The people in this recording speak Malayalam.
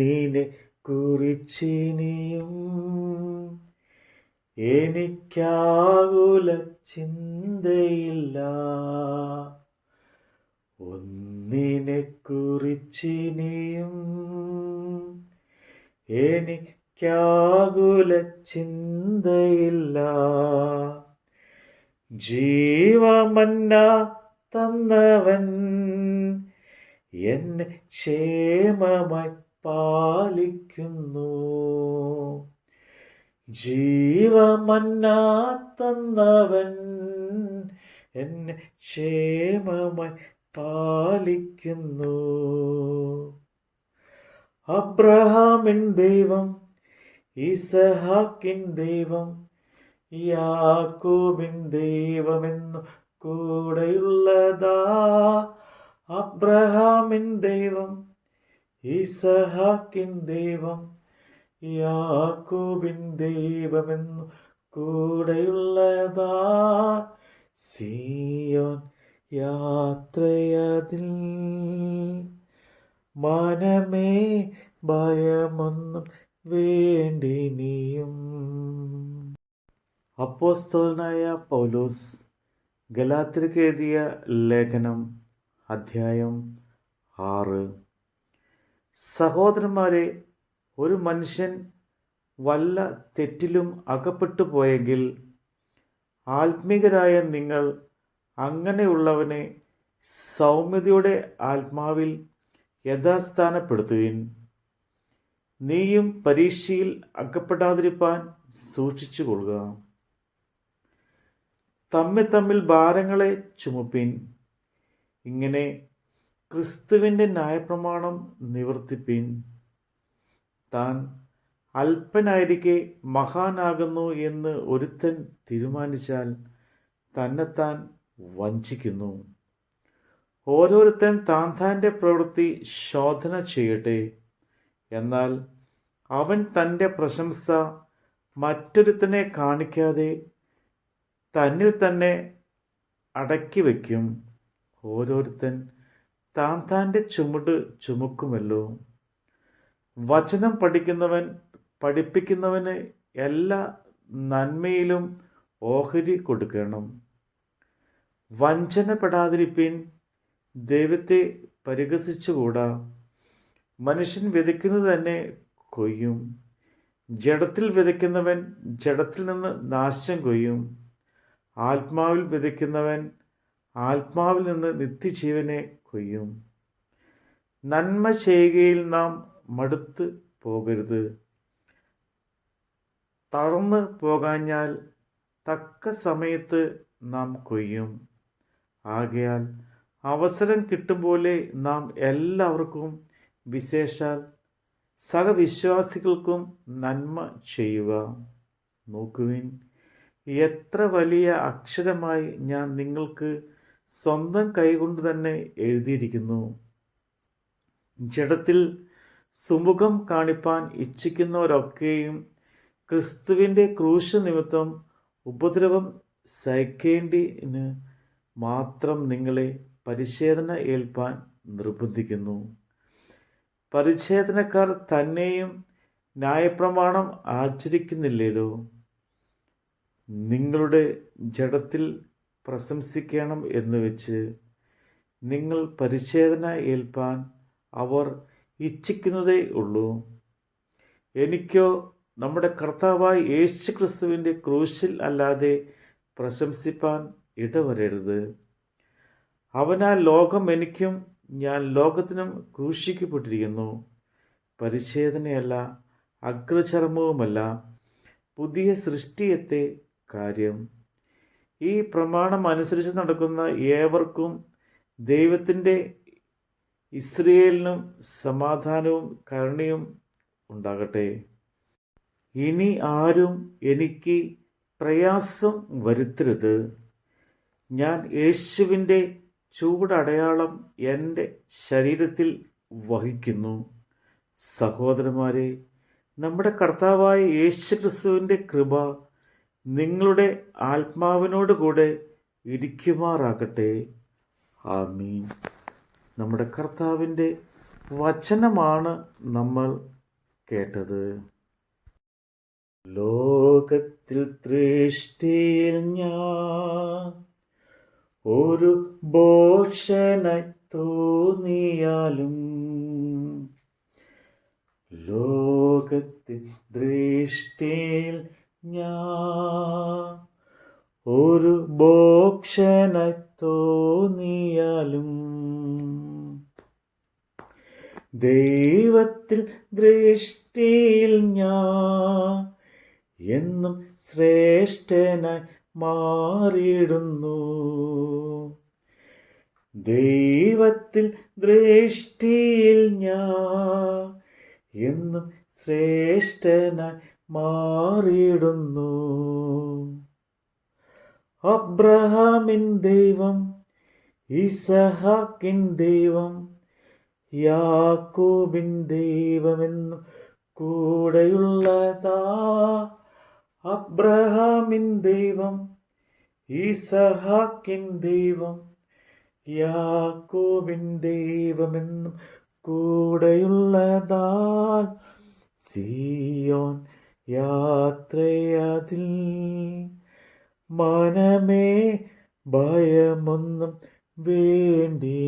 ഒന്നിനെ കുറിച്ചിനിയും എനിക്കാകുല ചിന്തയില്ല. ഒന്നിനെ കുറിച്ചിനിയും എനിക്കാകുല ചിന്തയില്ല. ജീവമന്ന തന്നവൻ എന്നെ ക്ഷേമമായി പാലിക്കുന്നു. ജീവമന്നാത്തന്നവൻ തന്നവൻ എന്നെ ക്ഷേമമായി പാലിക്കുന്നു. അബ്രഹാമിൻ ദൈവം ഇസഹാക്കിൻ ദൈവം യാക്കോബിൻ ദൈവമെന്നു കൂടെയുള്ളതാ. അബ്രഹാമിൻ ദൈവം ഇസഹാക്കിൻ ദൈവം യാക്കോബിൻ ദൈവമെന്നു കൂടെയുള്ളതാ. സിയോൻ യാത്രയതിൽ മനമേ ഭയമൊന്നും വേണ്ടിനിയും. അപ്പോസ്തോലനായ പൗലോസ് ഗലാത്തിർക്ക് എഴുതിയ ലേഖനം അധ്യായം ആറ്. സഹോദരന്മാരെ ഒരു മനുഷ്യൻ വല്ല തെറ്റിലും അകപ്പെട്ടു പോയെങ്കിൽ ആത്മീകരായ നിങ്ങൾ അങ്ങനെയുള്ളവനെ സൗമ്യതയുടെ ആത്മാവിൽ യഥാസ്ഥാനപ്പെടുത്തുവിൻ. നീയും പരീക്ഷയിൽ അകപ്പെടാതിരിപ്പാൻ സൂക്ഷിച്ചു കൊള്ളുക തമ്മിൽ തമ്മിൽ ഭാരങ്ങളെ ചുമപ്പിൻ. ഇങ്ങനെ ക്രിസ്തുവിന്റെ ന്യായപ്രമാണം നിവർത്തിപ്പിൻ. താൻ അല്പനായിരിക്കെ മഹാനാകുന്നു എന്ന് ഒരുത്തൻ തീരുമാനിച്ചാൽ തന്നെത്താൻ വഞ്ചിക്കുന്നു. ഓരോരുത്തൻ താൻ താന്റെ പ്രവൃത്തി ശോധന ചെയ്യട്ടെ. എന്നാൽ അവൻ തന്റെ പ്രശംസ മറ്റൊരുത്തനെ കാണിക്കാതെ തന്നിൽ തന്നെ അടക്കി വയ്ക്കും ഓരോരുത്തൻ താൻ താന്റെ ചുമട് ചുമക്കുമല്ലോ. വചനം പഠിക്കുന്നവൻ പഠിപ്പിക്കുന്നവന് എല്ലാ നന്മയിലും ഓഹരി കൊടുക്കണം. വഞ്ചനപ്പെടാതിരിപ്പിൻ ദൈവത്തെ പരിഹസിച്ചുകൂടാ. മനുഷ്യൻ വിതയ്ക്കുന്നത് തന്നെ കൊയ്യും. ജഡത്തിൽ വിതയ്ക്കുന്നവൻ ജഡത്തിൽ നിന്ന് നാശം കൊയ്യും. ആത്മാവിൽ വിതയ്ക്കുന്നവൻ ആത്മാവിൽ നിന്ന് നിത്യജീവനെ കൊയ്യും. നന്മ ചെയ്യുകയിൽ നാം മടുത്ത് പോകരുത്. തളർന്ന് പോകാഞ്ഞാൽ തക്ക സമയത്ത് നാം കൊയ്യും. ആകയാൽ അവസരം കിട്ടും പോലെ നാം എല്ലാവർക്കും വിശേഷാൽ സഹവിശ്വാസികൾക്കും നന്മ ചെയ്യുക. നോക്കുവിൻ എത്ര വലിയ അക്ഷരമായി ഞാൻ നിങ്ങൾക്ക് സ്വന്തം കൈകൊണ്ട് തന്നെ എഴുതിയിരിക്കുന്നു. ജഡത്തിൽ സുമുഖം കാണിപ്പാൻ ഇച്ഛിക്കുന്നവരൊക്കെയും ക്രിസ്തുവിന്റെ ക്രൂശ നിമിത്തം ഉപദ്രവം സഹിക്കേണ്ടിന് മാത്രം നിങ്ങളെ പരിച്ഛേദന ഏൽപ്പാൻ നിർബന്ധിക്കുന്നു. പരിച്ഛേദനക്കാർ തന്നെയും ന്യായപ്രമാണം ആചരിക്കുന്നില്ലല്ലോ. നിങ്ങളുടെ ജഡത്തിൽ പ്രശംസിക്കണം എന്ന് വെച്ച് നിങ്ങൾ പരിശോധന ഏൽപ്പാൻ അവർ ഇച്ഛിക്കുന്നതേ ഉള്ളൂ. എനിക്കോ നമ്മുടെ കർത്താവായ യേശു ക്രിസ്തുവിന്റെ ക്രൂശിൽ അല്ലാതെ പ്രശംസിപ്പാൻ ഇടവരരുത്. അവനാൽ ലോകം എനിക്കും ഞാൻ ലോകത്തിനും ക്രൂശിക്കപ്പെട്ടിരിക്കുന്നു. പരിച്ഛേദനയല്ല അഗ്രചർമ്മവുമല്ല പുതിയ സൃഷ്ടിയത്തെ കാര്യം. ഈ പ്രമാണം അനുസരിച്ച് നടക്കുന്ന ഏവർക്കും ദൈവത്തിന്റെ ഇസ്രയേലിനും സമാധാനവും കരുണയും ഉണ്ടാകട്ടെ. ഇനി ആരും എനിക്ക് പ്രയാസം വരുത്തരുത്. ഞാൻ യേശുവിന്റെ ചൂടടയാളം എന്റെ ശരീരത്തിൽ വഹിക്കുന്നു. സഹോദരന്മാരെ നമ്മുടെ കർത്താവായ യേശു ക്രിസ്തുവിന്റെ കൃപ നിങ്ങളുടെ ആത്മാവിനോട് കൂടെ ഇരിക്കുമാറാകട്ടെ. ആമീൻ. നമ്മുടെ കർത്താവിന്റെ വചനമാണ് നമ്മൾ കേട്ടത്. ലോകത്തിൽ ദൃഷ്ടിയിൽ ഞാൻ ഒരു ബോഷനായി തോന്നിയാലും ലോകത്തിൽ ദൃഷ്ടിയിൽ ഒരു ബോക്ഷനായി തോന്നിയാലും ദൈവത്തിൽ ദൃഷ്ടിയിൽ ഞാൻ എന്നും ശ്രേഷ്ഠനായി മാറിയിടുന്നു. ദൈവത്തിൽ ദൃഷ്ടിയിൽ ഞാൻ എന്നും ശ്രേഷ്ഠനായി മാറിയിടുന്നു. അബ്രഹാമിൻ ദൈവം ഇസഹാക്കിൻ ദൈവം യാക്കോബിൻ ദൈവമെന്നും കൂടെയുള്ളതാ. അബ്രഹാമിൻ ദൈവം ഇസഹാക്കിൻ ദൈവം യാക്കോബിൻ ദൈവമെന്നും കൂടെയുള്ളതാൽ. സിയോൻ യാത്രയതിൽ മനമേ ഭയമൊന്നും വേണ്ടിനിയും